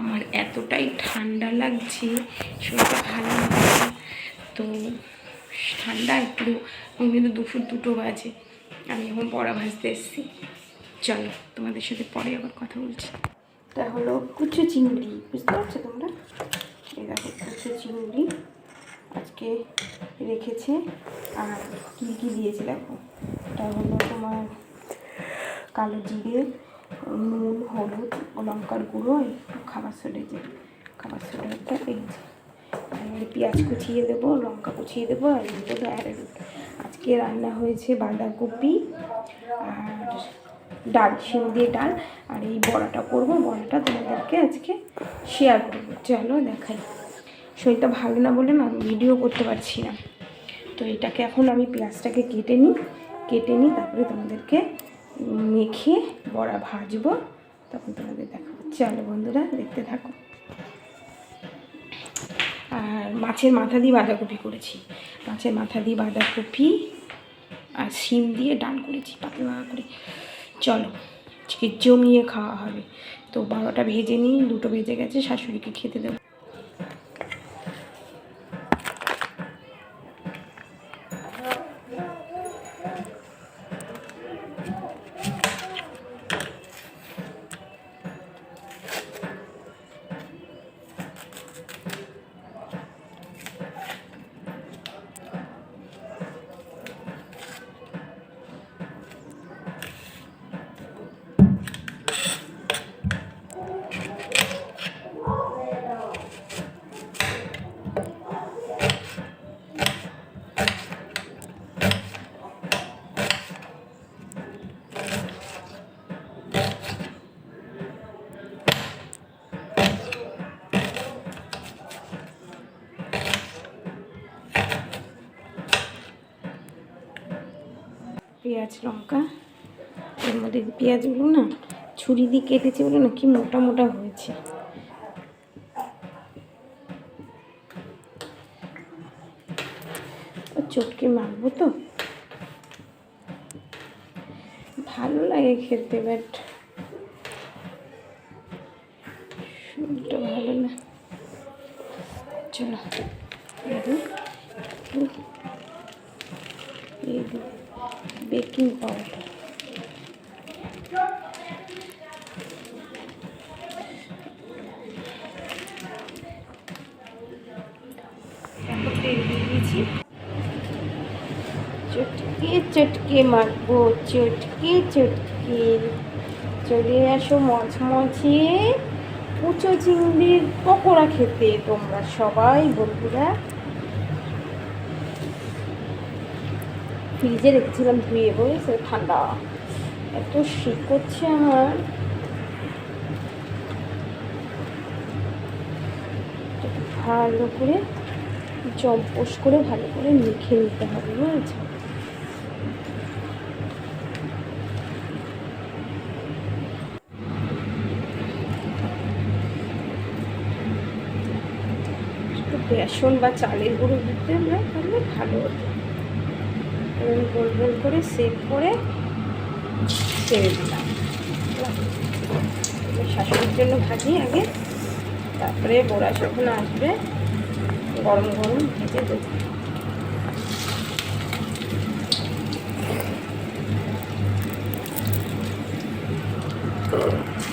আমার এতটাই ঠান্ডা লাগছে, শরীরটা ভালো লাগছে তো ঠান্ডা একটু কিন্তু দুপুর দুটো বাজে। আমি এখন পড়া ভাজতে এসেছি। চলো, তোমাদের সাথে পরে আবার কথা বলছি। এটা হলো কুচু চিংড়ি, বুঝতে পারছ তোমরা? এই দেখো, কুচো চিংড়ি আজকে রেখেছে। আর কী কী দিয়েছে দেখো? এটা হলো তোমার কালো জিরে নুন, হলুদ, লঙ্কার গুঁড়ো, খাবার সোডা যে খাবার সোডাটা এই যে। পেঁয়াজ কুচিয়ে দেবো, লঙ্কা কুচিয়ে দেবো, আর দেবো আজকে রান্না হয়েছে বাঁধাকপি আর ডাল, শিম দিয়ে ডাল। আর এই বড়াটা করব, বড়াটা তোমাদেরকে আজকে শেয়ার করব। চলো দেখাই। শরীরটা ভালো না বলে না ভিডিও করতে পারছি না। তো এটাকে এখন আমি পেঁয়াজটাকে কেটে নিই কেটে নিই, তারপরে তোমাদেরকে মেখে বড়া ভাজবো, তখন তোমাদের দেখাবো। চলো বন্ধুরা, দেখতে থাকো। আর মাছের মাথা দিয়ে বাঁধাকপি করেছি। মাছের মাথা দিয়ে বাঁধাকপি আর শিম দিয়ে ডাল করেছি, পাতলা করে। চলো, আজকে জমিয়ে খাওয়া হবে। তো বারোটা ভেজে নিই, দুটো ভেজে গেছে, শাশুড়িকে খেতে দেবো। পেঁয়াজ লঙ্কা। এর মধ্যে পেঁয়াজগুলো না, ছুরি দিয়ে কেটেছে বলে না, কি মোটা মোটা হয়েছে। চটকে মাখবো তো। ভালো লাগে খেতে বাট শরীরটা ভালো না। চলো, এই বেকিং পাউডার। চটকে চটকে মাখবো, চটকে চটকে। চলে আসো মচমচে কুচো চিংড়ির পকোড়া খেতে। তোমরা সবাই বন্ধুরা ফ্রিজে রেখেছিলাম ধুয়ে সে ঠান্ডা। এত শীত করছে আমার। ভালো করে জম্পোস করে, ভালো করে মেখে নিতে হবে, বুঝেছ? বেসন বা চালের গুঁড়ো দিতে আমরা তাহলে ভালো হতো। গোল গোল গোল করে সেভ করে ছেড়ে দিলাম। শাশুড়ির জন্য ভাজি আগে। তারপরে বড়া যখন আসবে, গরম গরম ভেজে দেব। Thank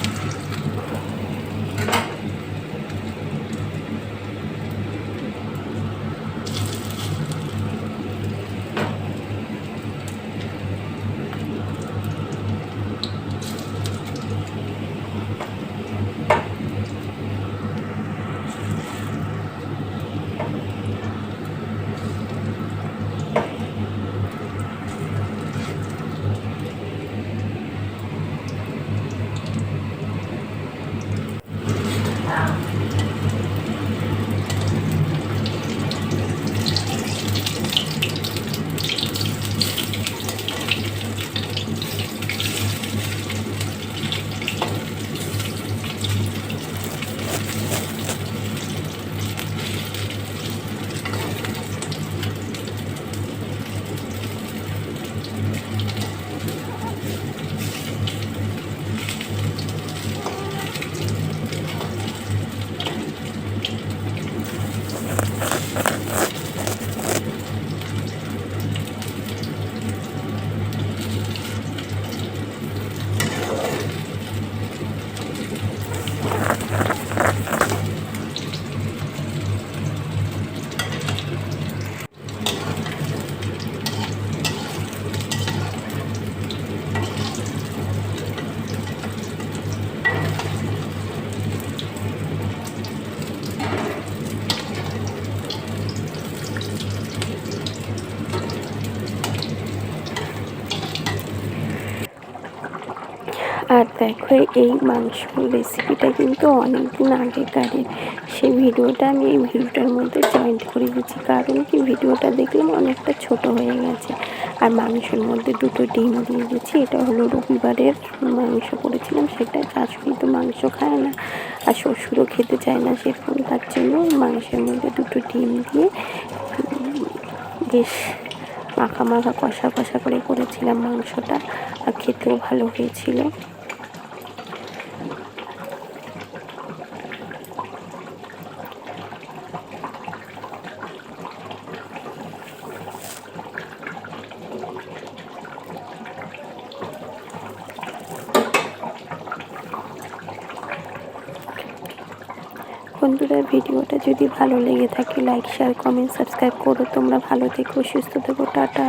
দেখো এই মাংস রেসিপিটা কিন্তু অনেক দিন আগেকারের সেই ভিডিওটা আমি এই ভিডিওটার মধ্যে জয়েন্ট করে দিচ্ছি কারণ কি? ভিডিওটা দেখলাম অনেকটা ছোট হয়ে গেছে। আর মাংসের মধ্যে দুটো ডিম দিয়ে দিচ্ছি এটা হলো রবিবারের মাংস করেছিলাম। সেটা শাশুড়ি তো মাংস খায় না আর শ্বশুরও খেতে চায় না সেরকম। তার জন্য মাংসের মধ্যে দুটো ডিম দিয়ে বেশ মাখা মাখা কষা কষা করে করেছিলাম মাংসটা। আর খেতেও ভালো হয়েছিল। বন্ধুরা, ভিডিওটা যদি ভালো লেগে থাকে লাইক শেয়ার কমেন্ট সাবস্ক্রাইব করো। তোমরা ভালো থেকো, সুস্থ থেকো, টাটা।